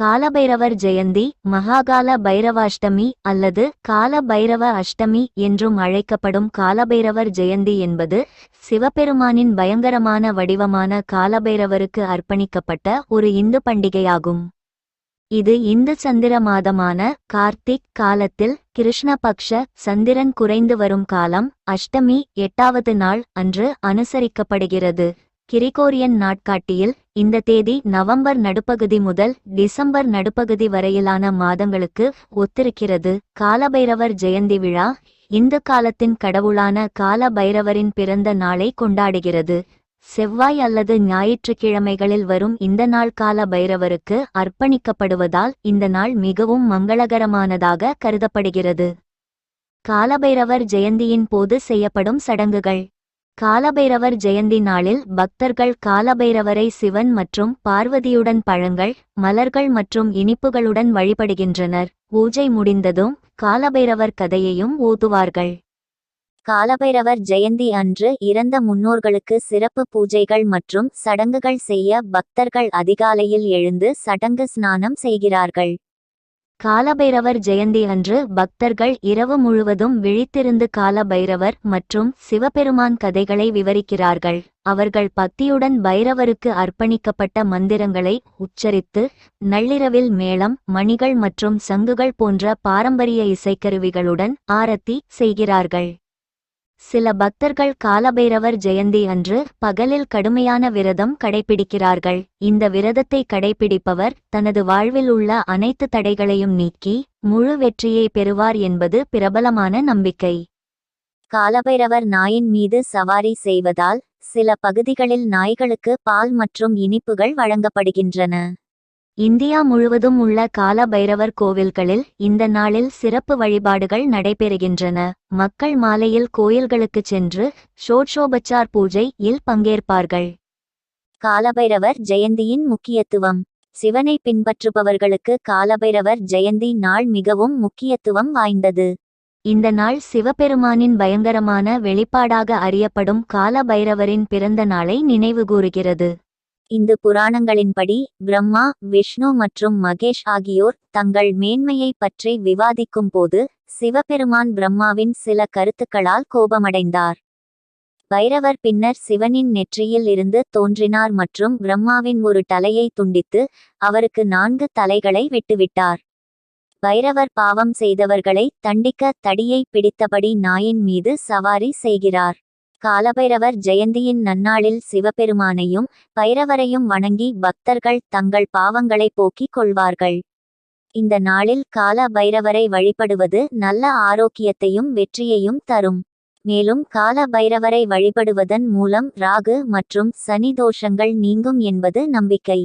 காலபைரவர் ஜெயந்தி மகாகால பைரவாஷ்டமி அல்லது கால பைரவ அஷ்டமி என்றும் அழைக்கப்படும் காலபைரவர் ஜெயந்தி என்பது சிவபெருமானின் பயங்கரமான வடிவமான காலபைரவருக்கு அர்ப்பணிக்கப்பட்ட ஒரு இந்து பண்டிகையாகும். இது இந்து சந்திர மாதமான கார்த்திக் காலத்தில் கிருஷ்ணபக்ஷ சந்திரன் குறைந்து வரும் காலம் அஷ்டமி எட்டாவது நாள் அன்று அனுசரிக்கப்படுகிறது. கிரிகோரியன் நாட்காட்டியில் இந்த தேதி நவம்பர் நடுப்பகுதி முதல் டிசம்பர் நடுப்பகுதி வரையிலான மாதங்களுக்கு ஒத்திருக்கிறது. காலபைரவர் ஜெயந்தி விழா இந்து காலத்தின் கடவுளான கால பைரவரின் பிறந்த நாளை கொண்டாடுகிறது. செவ்வாய் அல்லது ஞாயிற்றுக்கிழமைகளில் வரும் இந்த நாள் கால பைரவருக்கு அர்ப்பணிக்கப்படுவதால் இந்த நாள் மிகவும் மங்களகரமானதாக கருதப்படுகிறது. காலபைரவர் ஜெயந்தியின் போது செய்யப்படும் சடங்குகள். காலபைரவர் ஜெயந்தி நாளில் பக்தர்கள் காலபைரவரை சிவன் மற்றும் பார்வதியுடன் பழங்கள் மலர்கள் மற்றும் இனிப்புகளுடன் வழிபடுகின்றனர். பூஜை முடிந்ததும் காலபைரவர் கதையையும் ஊதுவார்கள் காலபைரவர் ஜெயந்தி அன்று இறந்த முன்னோர்களுக்கு சிறப்பு பூஜைகள் மற்றும் சடங்குகள் செய்ய பக்தர்கள் அதிகாலையில் எழுந்து சடங்கு ஸ்நானம் செய்கிறார்கள். காலபைரவர் ஜெயந்தி அன்று பக்தர்கள் இரவு முழுவதும் விழித்திருந்து காலபைரவர் மற்றும் சிவபெருமான் கதைகளை விவரிக்கிறார்கள். அவர்கள் பக்தியுடன் பைரவருக்கு அர்ப்பணிக்கப்பட்ட மந்திரங்களை உச்சரித்து நள்ளிரவில் மேளம் மணிகள் மற்றும் சங்குகள் போன்ற பாரம்பரிய இசைக்கருவிகளுடன் ஆரத்தி செய்கிறார்கள். சில பக்தர்கள் காலபைரவர் ஜெயந்தி அன்று பகலில் கடுமையான விரதம் கடைபிடிக்கிறார்கள். இந்த விரதத்தை கடைபிடிப்பவர் தனது வாழ்வில் உள்ள அனைத்து தடைகளையும் நீக்கி முழு வெற்றியை பெறுவார் என்பது பிரபலமான நம்பிக்கை. காலபைரவர் நாயின் மீது சவாரி செய்வதால் சில பகுதிகளில் நாய்களுக்கு பால் மற்றும் இனிப்புகள் வழங்கப்படுகின்றன. இந்தியா முழுவதும் உள்ள கால பைரவர் கோவில்களில் இந்த நாளில் சிறப்பு வழிபாடுகள் நடைபெறுகின்றன. மக்கள் மாலையில் கோயில்களுக்குச் சென்று ஷோட்சோபச்சார் பூஜை இல் பங்கேற்பார்கள். காலபைரவர் ஜெயந்தியின் முக்கியத்துவம். சிவனை பின்பற்றுபவர்களுக்கு காலபைரவர் ஜெயந்தி நாள் மிகவும் முக்கியத்துவம் வாய்ந்தது. இந்த நாள் சிவபெருமானின் பயங்கரமான வெளிப்பாடாக அறியப்படும் கால பைரவரின் பிறந்த நாளை நினைவுகூறுகிறது இந்து புராணங்களின்படி பிரம்மா விஷ்ணு மற்றும் மகேஷ் ஆகியோர் தங்கள் மேன்மையை பற்றி விவாதிக்கும் போது சிவபெருமான் பிரம்மாவின் சில கருத்துக்களால் கோபமடைந்தார். பைரவர் பின்னர் சிவனின் நெற்றியில் இருந்து தோன்றினார் மற்றும் பிரம்மாவின் ஒரு தலையை துண்டித்து அவருக்கு நான்கு தலைகளை விட்டுவிட்டார். பைரவர் பாவம் செய்தவர்களை தண்டிக்க தடியை பிடித்தபடி நாயின் மீது சவாரி செய்கிறார். காலபைரவர் ஜெயந்தியின் நன்னாளில் சிவபெருமானையும் பைரவரையும் வணங்கி பக்தர்கள் தங்கள் பாவங்களை போக்கிக் கொள்வார்கள். இந்த நாளில் கால பைரவரை வழிபடுவது நல்ல ஆரோக்கியத்தையும் வெற்றியையும் தரும். மேலும் கால பைரவரை வழிபடுவதன் மூலம் ராகு மற்றும் சனி தோஷங்கள் நீங்கும் என்பது நம்பிக்கை.